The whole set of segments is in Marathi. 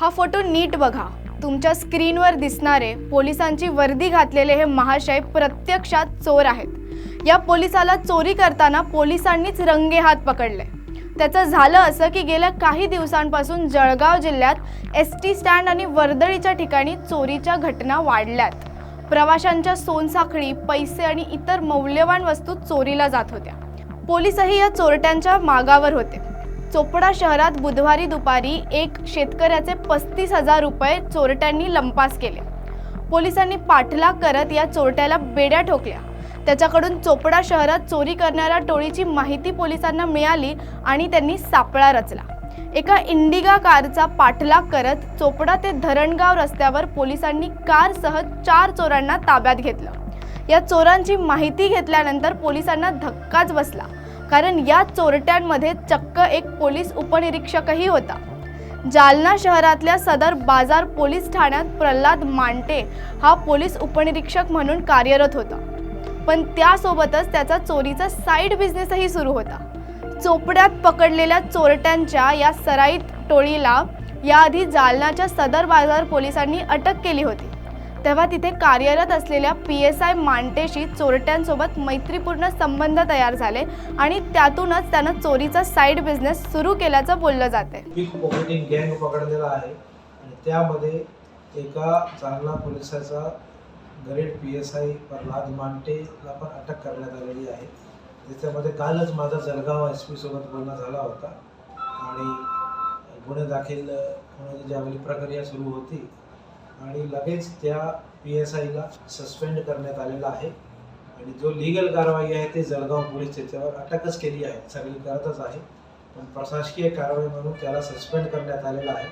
हा फोटो नीट बघा. तुमच्या स्क्रीनवर दिसणारे पोलिसांची वर्दी घातलेले हे महाशय प्रत्यक्षात चोर आहेत. या पोलिसाला चोरी करताना पोलिसांनीच रंगे हात पकडले. त्याचं झालं असं की गेल्या काही दिवसांपासून जळगाव जिल्ह्यात एस टी स्टँड आणि वर्दळीच्या ठिकाणी चोरीच्या घटना वाढल्यात. प्रवाशांच्या सोनसाखळी पैसे आणि इतर मौल्यवान वस्तू चोरीला जात होत्या. पोलिसही या चोरट्यांच्या मागावर होते. चोपडा शहरात बुधवारी दुपारी एक शेतकऱ्याचे पस्तीस हजार रुपये चोरट्यांनी लंपास केले. पोलिसांनी पाठलाग करत या चोरट्याला बेड्या ठोकल्या. त्याच्याकडून चोपडा शहरात चोरी करणाऱ्या टोळीची माहिती पोलिसांना मिळाली आणि त्यांनी सापळा रचला. एका इंडिगा कारचा पाठलाग करत चोपडा ते धरणगाव रस्त्यावर पोलिसांनी कारसह चार चोरांना ताब्यात घेतलं. या चोरांची माहिती घेतल्यानंतर पोलिसांना धक्काच बसला. कारण या चोरट्यांमध्ये चक्क एक पोलीस उपनिरीक्षकही होता. जालना शहरातल्या सदर बाजार पोलीस ठाण्यात प्रल्हाद मांटे हा पोलीस उपनिरीक्षक म्हणून कार्यरत होता. पण त्यासोबतच त्याचा चोरीचा साईड बिझनेसही सुरू होता. चोपड्यात पकडलेल्या चोरट्यांच्या या सराईत टोळीला याआधी जालनाच्या सदर बाजार पोलिसांनी अटक केली होती. तेव्हा तिथे कार्यरत असलेल्या पी एस आय मांटेशी चोरट्यांसोबत मैत्रीपूर्ण संबंध तयार झाले आणि त्यातूनच त्यानं चोरीचा साईड बिझनेस सुरू केल्याचं बोललं जाते गँग पकडलेला आहे आणि त्यामध्ये एका चांगला पोलिसाचा grade P S I Pralhad मांटेला पण अटक करण्यात आलेली आहे. त्याच्यामध्ये कालच माझा जळगाव एस पी सोबत बोलणं झाला होता. आणि गुन्हे दाखल होण्याची ज्यावेळी प्रक्रिया सुरू होती आणि लगेच त्या पी एस आयला सस्पेंड करण्यात आलेला आहे. आणि जो लिगल कारवाई आहे ते जळगाव पोलीस त्याच्यावर अटकच केली आहे. सगळी करतच आहे. पण प्रशासकीय कारवाई म्हणून त्याला सस्पेंड करण्यात आलेला आहे.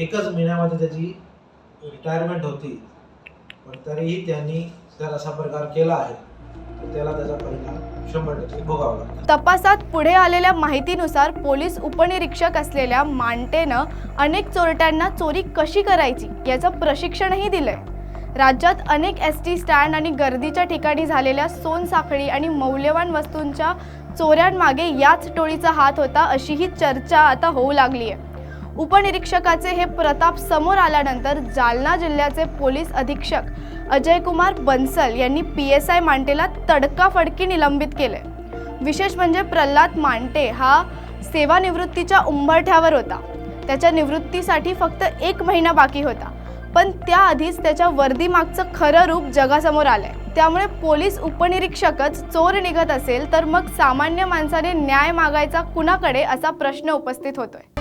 एकच महिन्यामध्ये त्याची रिटायरमेंट होती. पण तरीही त्यांनी जर असा प्रकार केला आहे. तर त्याला त्याचा परिणाम शंभर टक्के भोगावा लागतो. तपासात पुढे आलेल्या माहितीनुसार पोलीस उपनिरीक्षक असलेल्या मांटेनं अनेक चोरट्यांना चोरी कशी करायची याचं प्रशिक्षणही दिलंय. राज्यात अनेक एस टी स्टँड आणि गर्दीच्या ठिकाणी झालेल्या सोनसाखळी आणि मौल्यवान वस्तूंच्या चोऱ्यांमागे याच टोळीचा हात होता अशी ही चर्चा आता होऊ लागली आहे उपनिरीक्षकाचे हे प्रताप समोर आल्यानंतर जालना जिल्ह्याचे पोलीस अधीक्षक अजय कुमार बन्सल यांनी पी एस आय मांटेला तडकाफडकी निलंबित केले. विशेष म्हणजे प्रल्हाद मांटे हा सेवानिवृत्तीच्या उंबरठ्यावर होता. त्याच्या निवृत्तीसाठी फक्त एक महिना बाकी होता. पण त्याआधीच त्याच्या वर्दीमागचं खरं रूप जगासमोर आलंय. त्यामुळे पोलीस उपनिरीक्षकच चोर निघत असेल तर मग सामान्य माणसाने न्याय मागायचा कुणाकडे असा प्रश्न उपस्थित होतोय?